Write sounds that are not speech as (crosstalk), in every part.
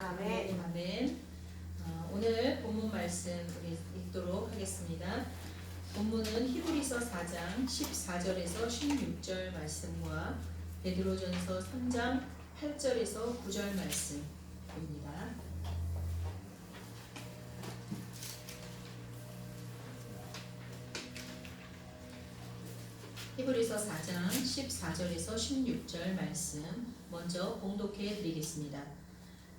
아멘. 아멘. 어, 오늘 본문 말씀 우리 읽도록 하겠습니다. 본문은 히브리서 4장 14절에서 16절 말씀과 베드로전서 3장 8절에서 9절 말씀입니다. 히브리서 4장 14절에서 16절 말씀 먼저 봉독해 드리겠습니다.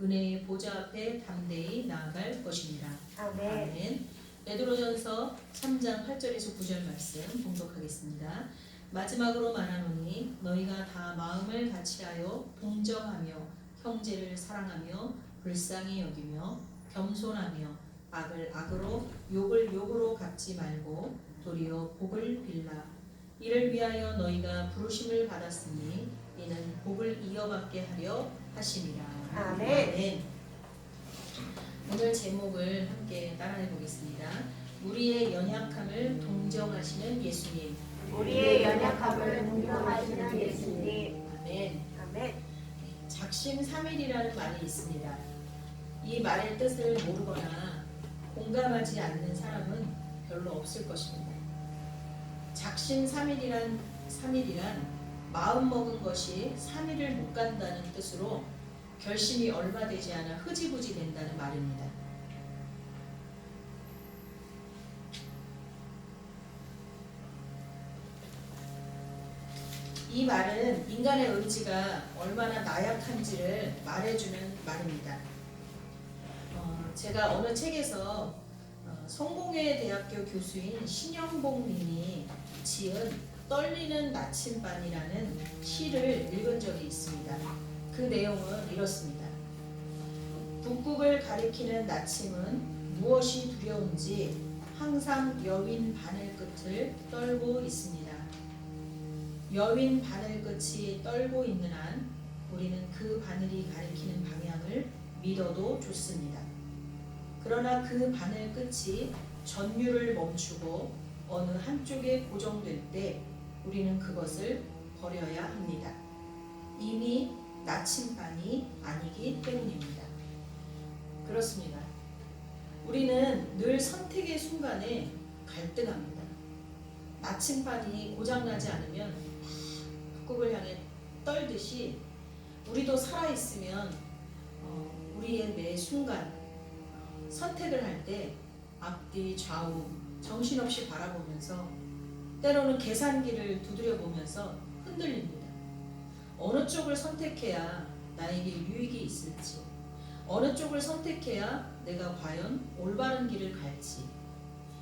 은혜의 보좌 앞에 담대히 나아갈 것입니다. 아멘. 아멘. 베드로전서 3장 8절에서 9절 말씀 봉독하겠습니다. 마지막으로 말하노니 너희가 다 마음을 같이하여 동정하며 형제를 사랑하며 불쌍히 여기며 겸손하며 악을 악으로 욕을 욕으로 갚지 말고 도리어 복을 빌라 이를 위하여 너희가 부르심을 받았으니 이는 복을 이어받게 하려 하심이라. 아멘. 오늘 제목을 함께 따라해 보겠습니다. 우리의 연약함을 동정하시는 예수님. 우리의 연약함을 동정하시는 예수님. 아멘. 아멘. 작심 삼일이라는 말이 있습니다. 이 말의 뜻을 모르거나 공감하지 않는 사람은 별로 없을 것입니다. 작심 삼일이란 삼일이란 마음 먹은 것이 삼일을 못 간다는 뜻으로 결심이 얼마 되지 않아 흐지부지 된다는 말입니다. 이 말은 인간의 의지가 얼마나 나약한지를 말해주는 말입니다. 어, 제가 어느 책에서 어, 성공회 대학교 교수인 신영복 님이 지은 떨리는 나침반이라는 시를 읽은 적이 있습니다. 그 내용은 이렇습니다. 북극을 가리키는 나침은 무엇이 두려운지 항상 여윈 바늘 끝을 떨고 있습니다. 여윈 바늘 끝이 떨고 있는 한 우리는 그 바늘이 가리키는 방향을 믿어도 좋습니다. 그러나 그 바늘 끝이 전율을 멈추고 어느 한쪽에 고정될 때 우리는 그것을 버려야 합니다. 이미 나침반이 아니기 때문입니다. 그렇습니다. 우리는 늘 선택의 순간에 갈등합니다. 나침반이 고장나지 않으면 북극을 향해 떨듯이 우리도 살아있으면 어, 우리의 매 순간 어, 선택을 할 때 앞뒤 좌우 정신없이 바라보면서 때로는 계산기를 두드려 보면서 흔들립니다. 어느 쪽을 선택해야 나에게 유익이 있을지, 어느 쪽을 선택해야 내가 과연 올바른 길을 갈지,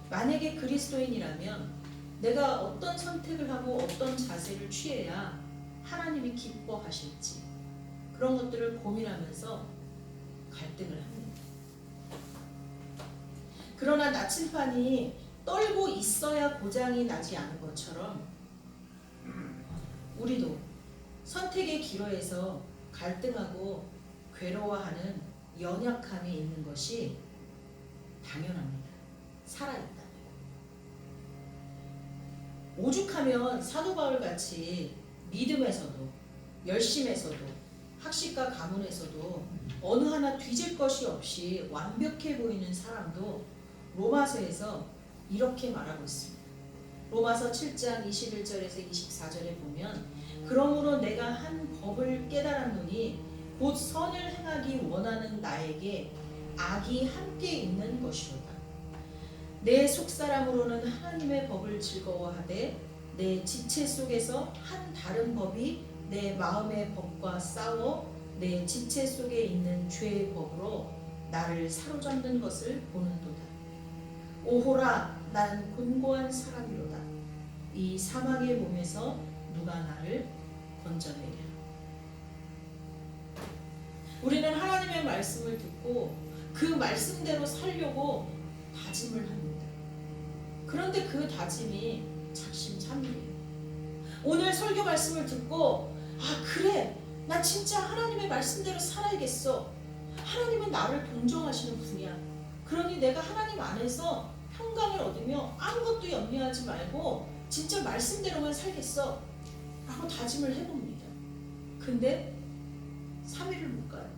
만약에 그리스도인이라면 내가 어떤 선택을 하고 어떤 자세를 취해야 하나님이 기뻐하실지 그런 것들을 고민하면서 갈등을 합니다. 그러나 나침반이 떨고 있어야 고장이 나지 않은 것처럼 우리도 선택의 기로에서 갈등하고 괴로워하는 연약함이 있는 것이 당연합니다. 살아있다. 오죽하면 사도 바울 같이 믿음에서도 열심에서도 학식과 가문에서도 어느 하나 뒤질 것이 없이 완벽해 보이는 사람도 로마서에서 이렇게 말하고 있습니다. 로마서 7장 21절에서 24절에 보면 그러므로 내가 한 법을 깨달았노니 곧 선을 행하기 원하는 나에게 악이 함께 있는 것이로다. 내 속사람으로는 하나님의 법을 즐거워하되 내 지체 속에서 한 다른 법이 내 마음의 법과 싸워 내 지체 속에 있는 죄의 법으로 나를 사로잡는 것을 보는도다. 오호라 나는 곤고한 사람이로다. 이 사망의 몸에서 누가 나를 건져내랴. 우리는 하나님의 말씀을 듣고 그 말씀대로 살려고 다짐을 합니다. 그런데 그 다짐이 작심삼일이에요. 오늘 설교 말씀을 듣고 아 그래 나 진짜 하나님의 말씀대로 살아야겠어. 하나님은 나를 동정하시는 분이야. 그러니 내가 하나님 안에서 평강을 얻으며 아무것도 염려하지 말고 진짜 말씀대로만 살겠어. 라고 다짐을 해봅니다. 근데 3일을 못 가요.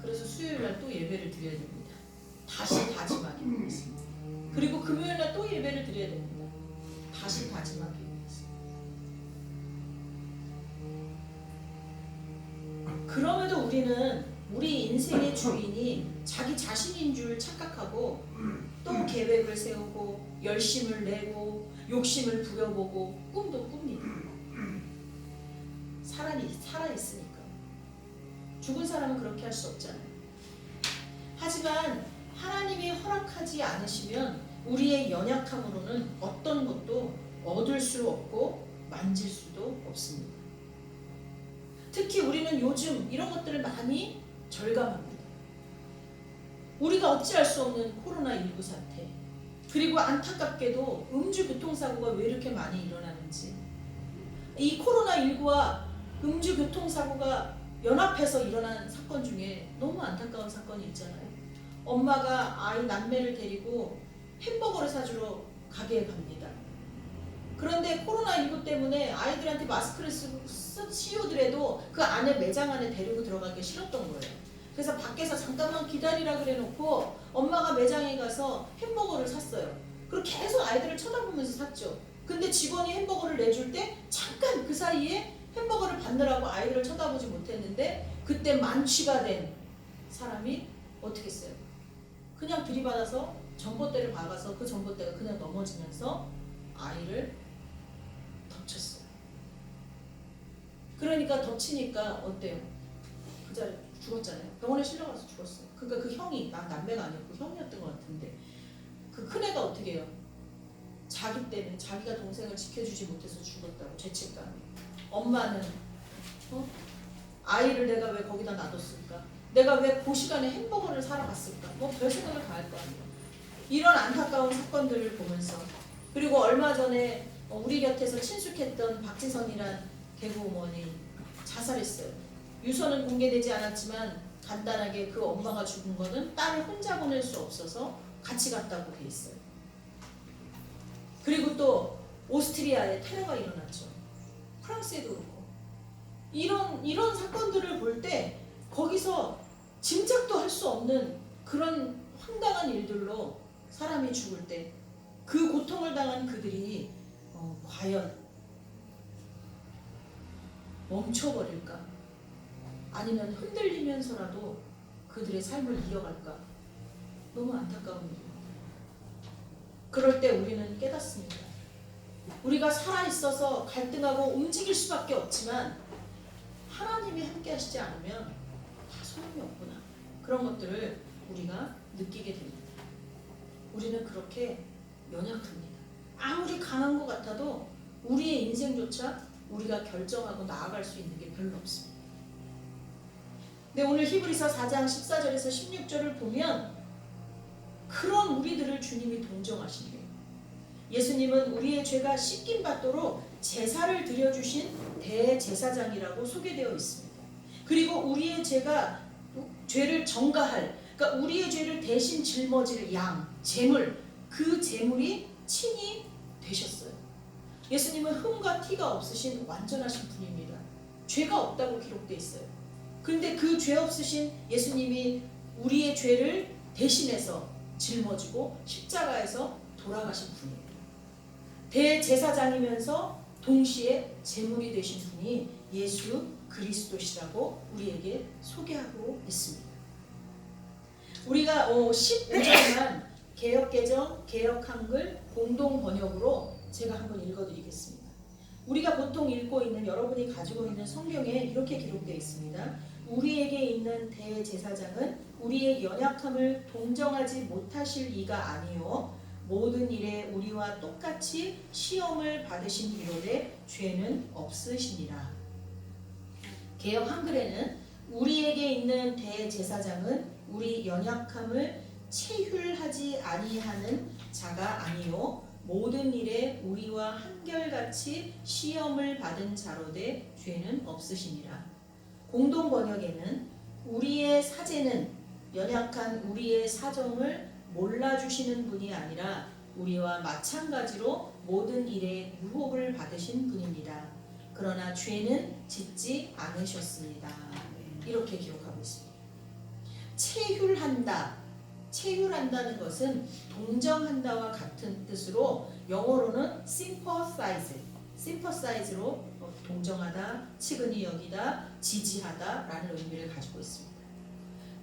그래서 수요일 날 또 예배를 드려야 됩니다. 다시 다짐하기 위해서. 그리고 금요일 날 또 예배를 드려야 됩니다. 다시 다짐하기 위해서. 그럼에도 우리는 우리 인생의 주인이 자기 자신인 줄 착각하고 또 계획을 세우고 열심을 내고 욕심을 부려보고 꿈도 꿉니다. 살아니 살아 있으니까 죽은 사람은 그렇게 할 수 없잖아요. 하지만 하나님이 허락하지 않으시면 우리의 연약함으로는 어떤 것도 얻을 수 없고 만질 수도 없습니다. 특히 우리는 요즘 이런 것들을 많이 절감합니다. 우리가 어찌할 수 없는 코로나19 사태, 그리고 안타깝게도 음주 교통사고가 왜 이렇게 많이 일어나는지, 이 코로나19와 음주 교통사고가 연합해서 일어난 사건 중에 너무 안타까운 사건이 있잖아요. 엄마가 아이 남매를 데리고 햄버거를 사주러 가게에 갑니다. 그런데 코로나19 때문에 아이들한테 마스크를 쓰고 쓰- 씌우더라도 그 안에 매장 안에 데리고 들어가기 싫었던 거예요. 그래서 밖에서 잠깐만 기다리라 그래 놓고 엄마가 매장에 가서 햄버거를 샀어요. 그리고 계속 아이들을 쳐다보면서 샀죠. 근데 직원이 햄버거를 내줄 때 잠깐 그 사이에 햄버거를 받느라고 아이들을 쳐다보지 못했는데 그때 만취가 된 사람이 어떻게 했어요? 그냥 들이받아서 전봇대를 박아서 그 전봇대가 그냥 넘어지면서 아이를 덮쳤어요. 그러니까 덮치니까 어때요? 그 자리 죽었잖아요. 병원에 실려가서 죽었어요. 그러니까 그 형이 난 남매가 아니고 그 형이었던 것 같은데 그 큰애가 어떻게 해요? 자기 때문에 자기가 동생을 지켜주지 못해서 죽었다고 죄책감이. 엄마는 어? 아이를 내가 왜 거기다 놔뒀을까? 내가 왜 그 시간에 햄버거를 사러 갔을까? 뭐 별 생각을 다 할 거 아니에요. 이런 안타까운 사건들을 보면서 그리고 얼마 전에 어, 우리 곁에서 친숙했던 박지선이란 개그 우먼이 자살했어요. 유서는 공개되지 않았지만 간단하게 그 엄마가 죽은 거는 딸을 혼자 보낼 수 없어서 같이 갔다고 돼 있어요. 그리고 또 오스트리아에 테러가 일어났죠. 프랑스에도 그렇고 이런 이런 사건들을 볼 때 거기서 짐작도 할 수 없는 그런 황당한 일들로 사람이 죽을 때 그 고통을 당한 그들이 어, 과연 멈춰버릴까? 아니면 흔들리면서라도 그들의 삶을 이어갈까? 너무 안타까운. 그럴 때 우리는 깨닫습니다. 우리가 살아있어서 갈등하고 움직일 수밖에 없지만 하나님이 함께 하시지 않으면 다 소용이 없구나. 그런 것들을 우리가 느끼게 됩니다. 우리는 그렇게 연약합니다. 아무리 강한 것 같아도 우리의 인생조차 우리가 결정하고 나아갈 수 있는 게 별로 없습니다. 근데 오늘 히브리서 4장 14절에서 16절을 보면 그런 우리들을 주님이 동정하신대요. 예수님은 우리의 죄가 씻김 받도록 제사를 드려주신 대제사장이라고 소개되어 있습니다. 그리고 우리의 죄가 죄를 정가할, 그러니까 우리의 죄를 대신 짊어질 양, 제물, 그 제물이 친히 되셨어요. 예수님은 흠과 티가 없으신 완전하신 분입니다. 죄가 없다고 기록되어 있어요. 근데 그 죄 없으신 예수님이 우리의 죄를 대신해서 짊어지고 십자가에서 돌아가신 분이에요. 대제사장이면서 동시에 제물이 되신 분이 예수 그리스도시라고 우리에게 소개하고 있습니다. 우리가 어, 15절만 개혁개정, 개혁한글 공동 번역으로 제가 한번 읽어드리겠습니다. 우리가 보통 읽고 있는 여러분이 가지고 있는 성경에 이렇게 기록되어 있습니다. 우리에게 있는 대제사장은 우리의 연약함을 동정하지 못하실 이가 아니요 모든 일에 우리와 똑같이 시험을 받으신 이로되 죄는 없으시니라. 개혁 한글에는 우리에게 있는 대제사장은 우리 연약함을 체휼하지 아니하는 자가 아니요 모든 일에 우리와 한결같이 시험을 받은 자로되 죄는 없으시니라. 공동 번역에는 우리의 사제는 연약한 우리의 사정을 몰라주시는 분이 아니라 우리와 마찬가지로 모든 일에 유혹을 받으신 분입니다. 그러나 죄는 짓지 않으셨습니다. 이렇게 기록하고 있습니다. 체휼한다. 체휼한다는 것은 동정한다와 같은 뜻으로 영어로는 sympathize, sympathize로 동정하다, 치근히 여기다, 지지하다라는 의미를 가지고 있습니다.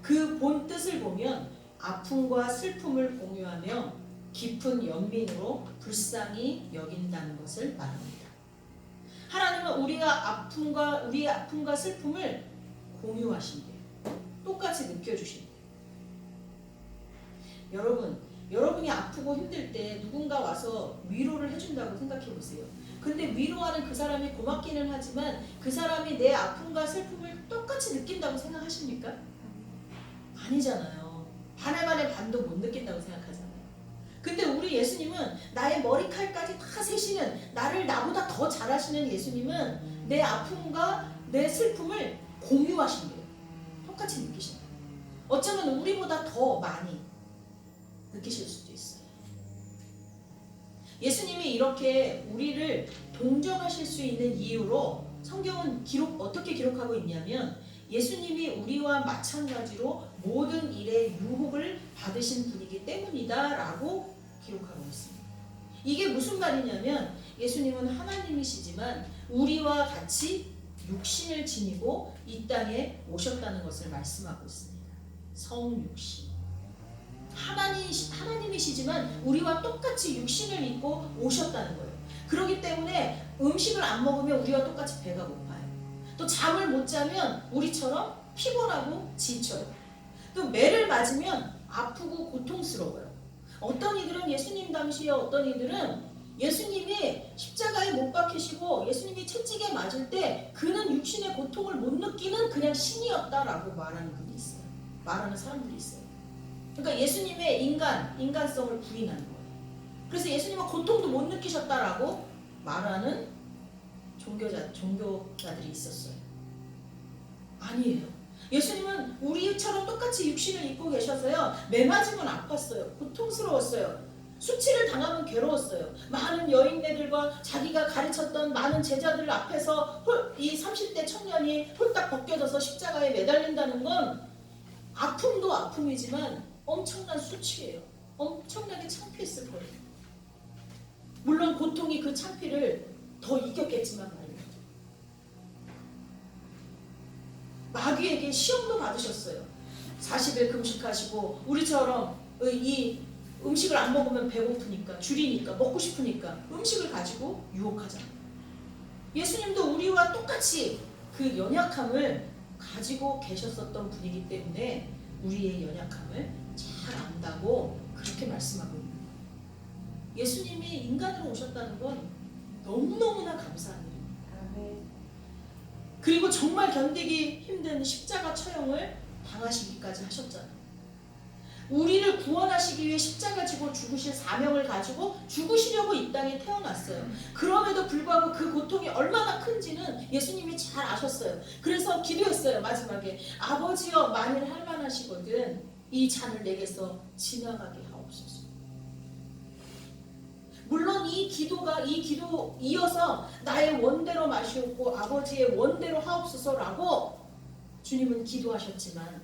그 본 뜻을 보면 아픔과 슬픔을 공유하며 깊은 연민으로 불쌍히 여긴다는 것을 말합니다. 하나님은 우리가 아픔과 우리의 아픔과 슬픔을 공유하신대요. 똑같이 느껴주신대요. 여러분, 여러분이 아프고 힘들 때 누군가 와서 위로를 해준다고 생각해 보세요. 근데 위로하는 그 사람이 고맙기는 하지만 그 사람이 내 아픔과 슬픔을 똑같이 느낀다고 생각하십니까? 아니잖아요. 반의 반의 반도 못 느낀다고 생각하잖아요. 근데 우리 예수님은 나의 머리칼까지 다 세시는 나를 나보다 더 잘하시는 예수님은 내 아픔과 내 슬픔을 공유하신대요. 똑같이 느끼신대요. 어쩌면 우리보다 더 많이 느끼실 수도 있어요. 예수님이 이렇게 우리를 동정하실 수 있는 이유로 성경은 기록 어떻게 기록하고 있냐면 예수님이 우리와 마찬가지로 모든 일에 유혹을 받으신 분이기 때문이다라고 기록하고 있습니다. 이게 무슨 말이냐면 예수님은 하나님이시지만 우리와 같이 육신을 지니고 이 땅에 오셨다는 것을 말씀하고 있습니다. 성육신. 하나님 하나님이시지만 우리와 똑같이 육신을 입고 오셨다는 거예요. 그렇기 때문에 음식을 안 먹으면 우리와 똑같이 배가 고파요. 또 잠을 못 자면 우리처럼 피곤하고 지쳐요. 또 매를 맞으면 아프고 고통스러워요. 어떤 이들은 예수님 당시에 어떤 이들은 예수님이 십자가에 못 박히시고 예수님이 채찍에 맞을 때 그는 육신의 고통을 못 느끼는 그냥 신이었다라고 말하는 분이 있어요. 말하는 사람들이 있어요. 그러니까 예수님의 인간, 인간성을 부인하는 거예요. 그래서 예수님은 고통도 못 느끼셨다라고 말하는 종교자, 종교자들이 있었어요. 아니에요. 예수님은 우리처럼 똑같이 육신을 입고 계셔서요. 매 맞으면 아팠어요. 고통스러웠어요. 수치를 당하면 괴로웠어요. 많은 여인네들과 자기가 가르쳤던 많은 제자들 앞에서 홀, 이 30대 청년이 홀딱 벗겨져서 십자가에 매달린다는 건 아픔도 아픔이지만 엄청난 수치예요. 엄청나게 창피했을 거예요. 물론 고통이 그 창피를 더 이겼겠지만 말이에요. 마귀에게 시험도 받으셨어요. 40일 금식하시고 우리처럼 이 음식을 안 먹으면 배고프니까 줄이니까 먹고 싶으니까 음식을 가지고 유혹하잖아요. 예수님도 우리와 똑같이 그 연약함을 가지고 계셨었던 분이기 때문에 우리의 연약함을 잘 안다고 그렇게 말씀하고 있는 거예요. 예수님이 인간으로 오셨다는 건 너무너무나 감사한 일입니다. 그리고 정말 견디기 힘든 십자가 처형을 당하시기까지 하셨잖아요. 우리를 구원하시기 위해 십자가 지고 죽으실 사명을 가지고 죽으시려고 이 땅에 태어났어요. 그럼에도 불구하고 그 고통이 얼마나 큰지는 예수님이 잘 아셨어요. 그래서 기도했어요. 마지막에 아버지여 만일 할 만하시거든 이 잔을 내게서 지나가게 하옵소서. 물론 이 기도가 이 기도 이어서 나의 원대로 마시옵고 아버지의 원대로 하옵소서라고 주님은 기도하셨지만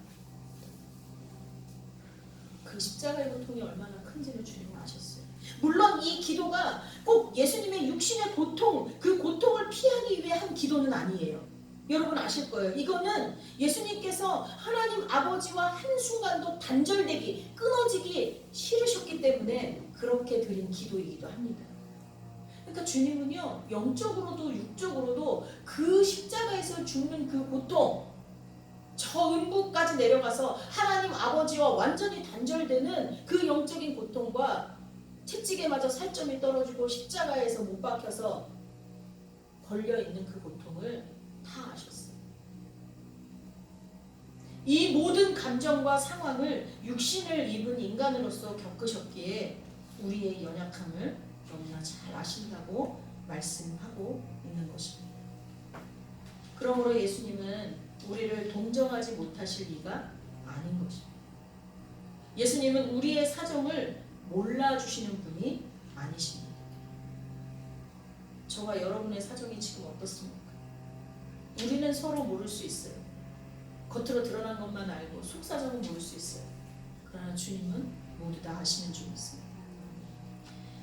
그 십자가의 고통이 얼마나 큰지를 주님은 아셨어요. 물론 이 기도가 꼭 예수님의 육신의 고통, 그 고통을 피하기 위해 한 기도는 아니에요. 여러분 아실 거예요. 이거는 예수님께서 하나님 아버지와 한순간도 단절되기, 끊어지기 싫으셨기 때문에 그렇게 드린 기도이기도 합니다. 그러니까 주님은요, 영적으로도 육적으로도 그 십자가에서 죽는 그 고통, 저 음부까지 내려가서 하나님 아버지와 완전히 단절되는 그 영적인 고통과 채찍에 맞아 살점이 떨어지고 십자가에서 못 박혀서 걸려 있는 그 고통을 다 아셨어요. 이 모든 감정과 상황을 육신을 입은 인간으로서 겪으셨기에 우리의 연약함을 너무나 잘 아신다고 말씀하고 있는 것입니다. 그러므로 예수님은 우리를 동정하지 못하실 리가 아닌 것입니다. 예수님은 우리의 사정을 몰라주시는 분이 아니십니다. 저와 여러분의 사정이 지금 어떻습니까? 우리는 서로 모를 수 있어요. 겉으로 드러난 것만 알고 속 사정은 모를 수 있어요. 그러나 주님은 모두 다 아시는 줄 믿습니다.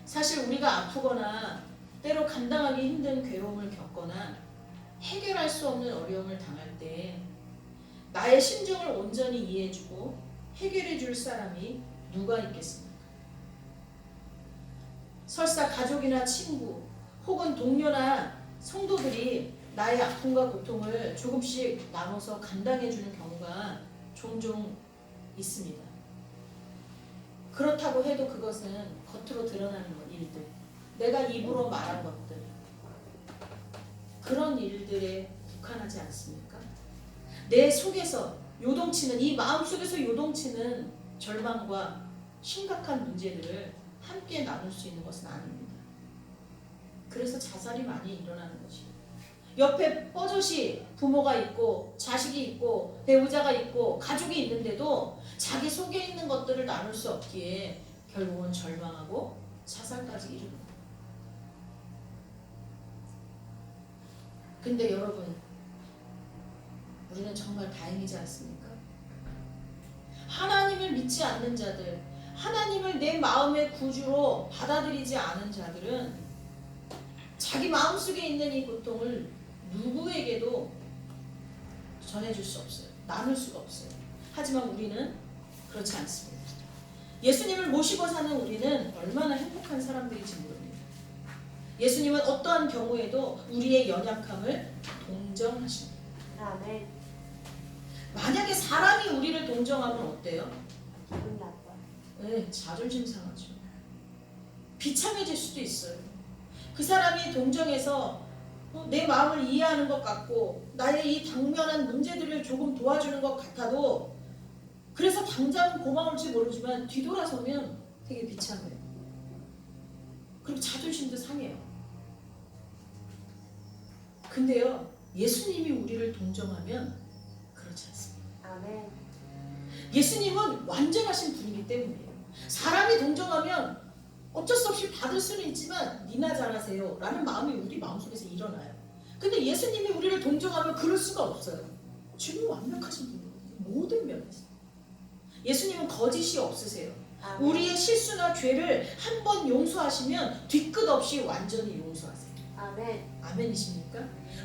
사실 우리가 아프거나 때로 감당하기 힘든 괴로움을 겪거나 해결할 수 없는 어려움을 당할 때 나의 심정을 온전히 이해해주고 해결해 줄 사람이 누가 있겠습니까? 설사 가족이나 친구 혹은 동료나 성도들이 나의 아픔과 고통을 조금씩 나눠서 감당해 주는 경우가 종종 있습니다. 그렇다고 해도 그것은 겉으로 드러나는 것, 일들. 내가 입으로 말한 것들. 그런 일들에 국한하지 않습니까? 내 속에서 요동치는, 이 마음 속에서 요동치는 절망과 심각한 문제들을 함께 나눌 수 있는 것은 아닙니다. 그래서 자살이 많이 일어나는 것이에요. 옆에 뻐젓이 부모가 있고 자식이 있고 배우자가 있고 가족이 있는데도 자기 속에 있는 것들을 나눌 수 없기에 결국은 절망하고 자살까지 이릅니다. 근데 여러분 우리는 정말 다행이지 않습니까? 하나님을 믿지 않는 자들, 하나님을 내 마음의 구주로 받아들이지 않은 자들은 자기 마음속에 있는 이 고통을 누구에게도 전해줄 수 없어요. 나눌 수가 없어요. 하지만 우리는 그렇지 않습니다. 예수님을 모시고 사는 우리는 얼마나 행복한 사람들인지 모릅니다. 예수님은 어떠한 경우에도 우리의 연약함을 동정하십니다. 아멘. 만약에 사람이 우리를 동정하면 어때요? 기분 나빠. 네, 자존심 상하죠. 비참해질 수도 있어요. 그 사람이 동정해서 어, 내 마음을 이해하는 것 같고 나의 이 당면한 문제들을 조금 도와주는 것 같아도 그래서 당장은 고마울지 모르지만 뒤돌아서면 되게 비참해요. 그리고 자존심도 상해요. 근데요, 예수님이 우리를 동정하면 그렇지 않습니다. 아멘. 예수님은 완전하신 분이기 때문이에요. 사람이 동정하면 어쩔 수 없이 받을 수는 있지만 니나 잘하세요 라는 마음이 우리 마음속에서 일어나요. 근데 예수님이 우리를 동정하면 그럴 수가 없어요. 주님은 완벽하신 분이에요. 모든 면에서. 예수님은 거짓이 없으세요. 우리의 실수나 죄를 한 번 용서하시면 뒤끝 없이 완전히 용서하세요. 아멘. 아멘이십니까?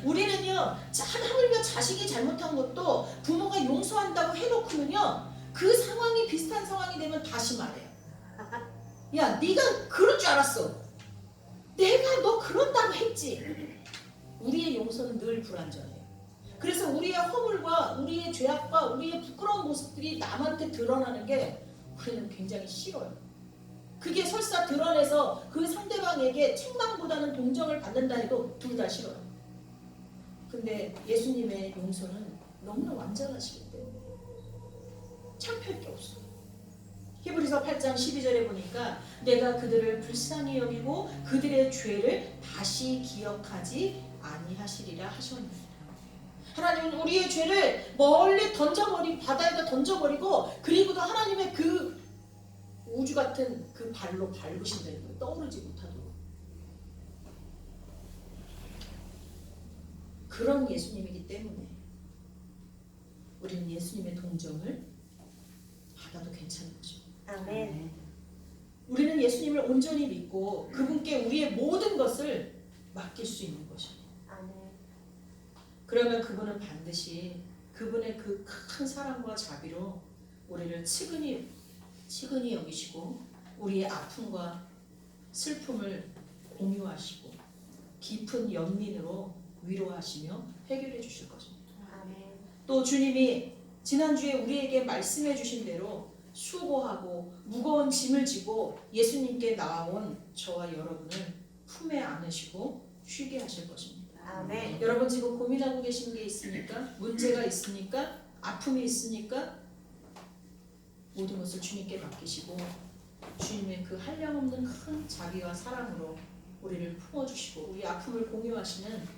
우리는요, 자, 하물며 자식이 잘못한 것도 부모가 용서한다고 해놓고는요, 그 상황이 비슷한 상황이 되면 다시 말해요. (laughs) 야, 네가 그럴 줄 알았어. 내가 너 그런다고 했지. 우리의 용서는 늘 불완전해요. 그래서 우리의 허물과 우리의 죄악과 우리의 부끄러운 모습들이 남한테 드러나는 게 우리는 굉장히 싫어요. 그게 설사 드러내서 그 상대방에게 책망보다는 동정을 받는다 해도 둘 다 싫어요. 근데 예수님의 용서는 너무나 완전하시기 때문에 창피할 게 없어요. 히브리서 8장 12절에 보니까 내가 그들을 불쌍히 여기고 그들의 죄를 다시 기억하지 아니하시리라 하셨느니라. 하나님은 우리의 죄를 멀리 던져버리 바다에다 던져버리고 그리고도 하나님의 그 우주 같은 그 발로 밟으신다는 거예요. 떠오르지 못하도록. 그런 예수님이기 때문에 우리는 예수님의 동정을 받아도 괜찮은 거죠. 아멘. 우리는 예수님을 온전히 믿고 그분께 우리의 모든 것을 맡길 수 있는 것입니다. 아멘. 그러면 그분은 반드시 그분의 그 큰 사랑과 자비로 우리를 치근히 치근히 여기시고 우리의 아픔과 슬픔을 공유하시고 깊은 연민으로 위로하시며 해결해 주실 것입니다. 아멘. 또 주님이 지난주에 우리에게 말씀해 주신 대로 수고하고 무거운 짐을 지고 예수님께 나온 저와 여러분을 품에 안으시고 쉬게 하실 것입니다. 아멘. 여러분 지금 고민하고 계신 게 있습니까? 문제가 있습니까? 아픔이 있으니까 모든 것을 주님께 맡기시고 주님의 그 한량없는 큰 자비와 사랑으로 우리를 품어주시고 우리 아픔을 공유하시는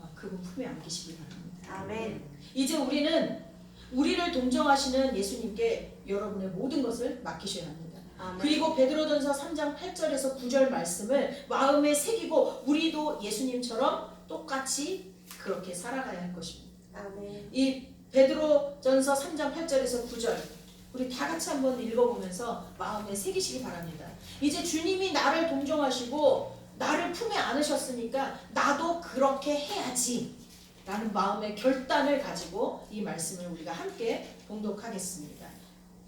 아, 그분 품에 안기시기 바랍니다. 아멘. 이제 우리는 우리를 동정하시는 예수님께 여러분의 모든 것을 맡기셔야 합니다. 아멘. 그리고 베드로전서 3장 8절에서 9절 말씀을 마음에 새기고 우리도 예수님처럼 똑같이 그렇게 살아가야 할 것입니다. 아멘. 이 베드로전서 3장 8절에서 9절 우리 다 같이 한번 읽어보면서 마음에 새기시기 바랍니다. 이제 주님이 나를 동정하시고 나를 품에 안으셨으니까 나도 그렇게 해야지 라는 마음의 결단을 가지고 이 말씀을 우리가 함께 봉독하겠습니다.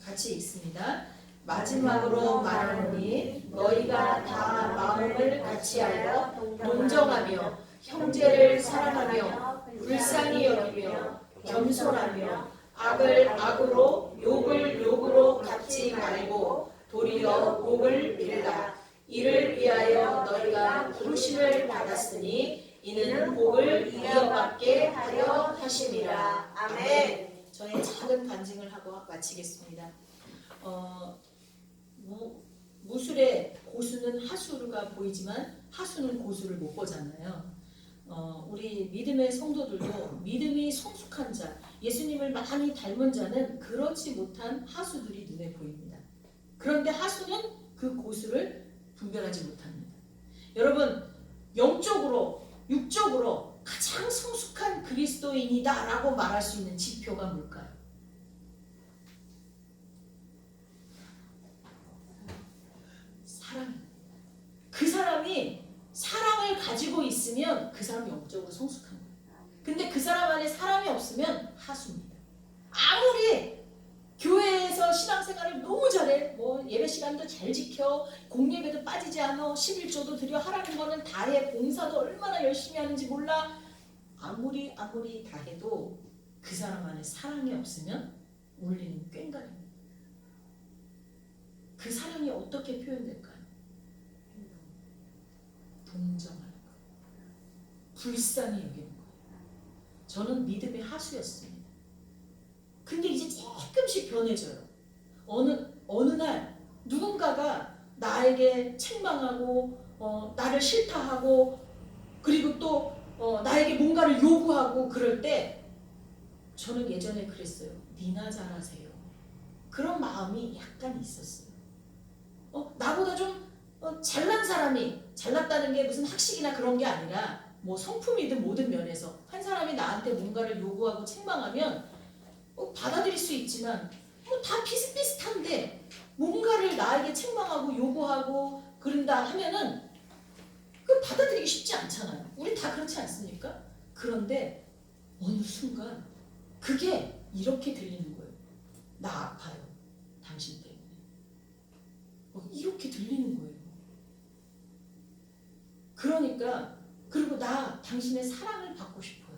같이 읽습니다. 마지막으로 말하노니 너희가 다 마음을 같이하여 동정하며 형제를 사랑하며 불쌍히 여기며 겸손하며 악을 악으로 욕을 욕으로 갚지 말고 도리어 복을 빌라 이를 위하여 너희가 부르심을 받았으니 이는 복을 받게 하려 하심이라 아멘 저의 작은 간증을 하고 마치겠습니다 어, 무, 무술의 고수는 하수가 보이지만 하수는 고수를 못 보잖아요 어, 우리 믿음의 성도들도 믿음이 성숙한 자, 예수님을 많이 닮은 자는 그렇지 못한 하수들이 눈에 보입니다. 그런데 하수는 그 고수를 분별하지 못합니다. 여러분, 영적으로, 육적으로 가장 성숙한 그리스도인이다 라고 말할 수 있는 지표가 뭘까요? 사랑입니다. 그 사람이 사랑을 가지고 있으면 그 사람이 영적으로 성숙한 거예요. 근데 그 사람 안에 사랑이 없으면 하수입니다. 아무리 교회에서 신앙생활을 너무 잘해, 뭐 예배 시간도 잘 지켜, 공예배도 빠지지 않아, 11조도 드려 하라는 거는 다 해, 봉사도 얼마나 열심히 하는지 몰라. 아무리 아무리 다 해도 그 사람 안에 사랑이 없으면 울리는 꽹가리입니다. 그 사랑이 어떻게 표현될까요? 동정하는 것, 불쌍히 여기는 거예요. 저는 믿음의 하수였습니다. 근데 이제 조금씩 변해져요. 어느 어느 날 누군가가 나에게 책망하고 어, 나를 싫다하고 그리고 또 어, 나에게 뭔가를 요구하고 그럴 때 저는 예전에 그랬어요. 니나 잘하세요. 그런 마음이 약간 있었어요. 어, 나보다 좀 어, 잘난 사람이 잘났다는 게 무슨 학식이나 그런 게 아니라 뭐 성품이든 모든 면에서 한 사람이 나한테 뭔가를 요구하고 책망하면 어, 받아들일 수 있지만 뭐 다 비슷비슷한데 뭔가를 나에게 책망하고 요구하고 그런다 하면은 그 받아들이기 쉽지 않잖아요. 우리 다 그렇지 않습니까? 그런데 어느 순간 그게 이렇게 들리는 거예요. 나 아파요. 당신 때문에. 어, 이렇게 들리는 거예요. 그러니까 그리고 나 당신의 사랑을 받고 싶어요.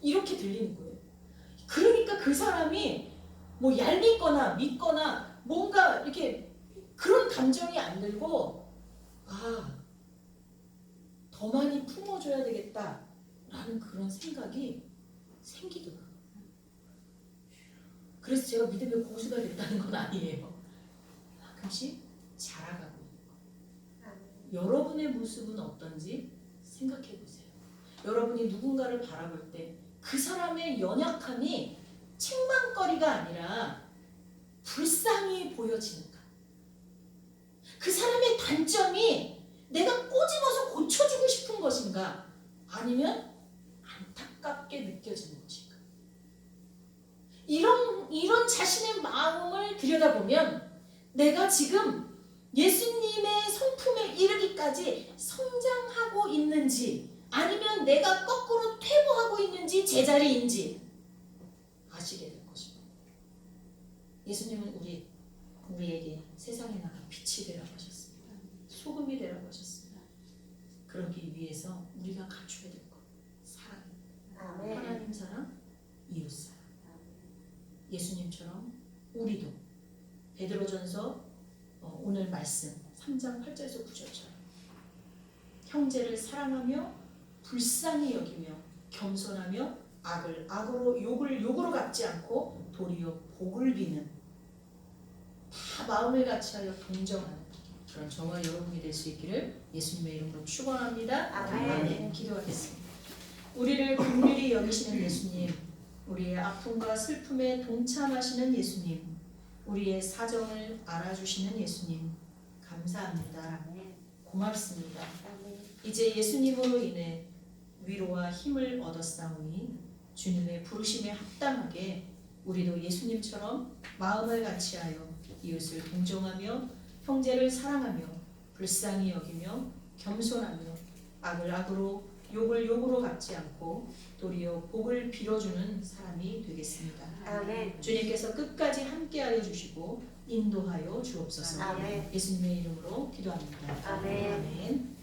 이렇게 들리는 거예요. 그 사람이 뭐 얄밉거나 믿거나 뭔가 이렇게 그런 감정이 안 들고 아, 더 많이 품어줘야 되겠다 라는 그런 생각이 생기더라고요. 그래서 제가 믿음의 고수가 됐다는 건 아니에요. 가끔씩 자라가고 여러분의 모습은 어떤지 생각해 보세요. 여러분이 누군가를 바라볼 때 그 사람의 연약함이 책망거리가 아니라 불쌍히 보여지는가? 그 사람의 단점이 내가 꼬집어서 고쳐주고 싶은 것인가? 아니면 안타깝게 느껴지는 것인가? 이런 이런 자신의 마음을 들여다보면 내가 지금 예수님의 성품에 이르기까지 성장하고 있는지 아니면 내가 거꾸로 퇴보하고 있는지 제자리인지 아시게 될 것입니다. 예수님은 우리 우리에게 세상에 나가 빛이 되라고 하셨습니다. 소금이 되라고 하셨습니다. 그러기 위해서 우리가 갖추게 될 것, 사랑입니다. 아멘. 하나님 사랑, 이웃 사랑. 예수님처럼 우리도 베드로전서 어, 오늘 말씀 3장 8절에서 9절처럼 형제를 사랑하며 불쌍히 여기며 겸손하며 악을 악으로 욕을 욕으로 갚지 않고 도리어 복을 비는 다 마음을 같이하여 동정하는 그런 저와 여러분이 될 수 있기를 예수님의 이름으로 축원합니다. 아멘. 기도하겠습니다. 우리를 긍휼히 여기시는 예수님, 우리의 아픔과 슬픔에 동참하시는 예수님, 우리의 사정을 알아주시는 예수님, 감사합니다. 고맙습니다. 이제 예수님으로 인해 위로와 힘을 얻었사오니 주님의 부르심에 합당하게 우리도 예수님처럼 마음을 같이하여 이웃을 동정하며 형제를 사랑하며 불쌍히 여기며 겸손하며 악을 악으로 욕을 욕으로 갚지 않고 도리어 복을 빌어주는 사람이 되겠습니다. 아멘. 주님께서 끝까지 함께하여 주시고 인도하여 주옵소서. 아멘. 예수님의 이름으로 기도합니다. 아멘. 아멘.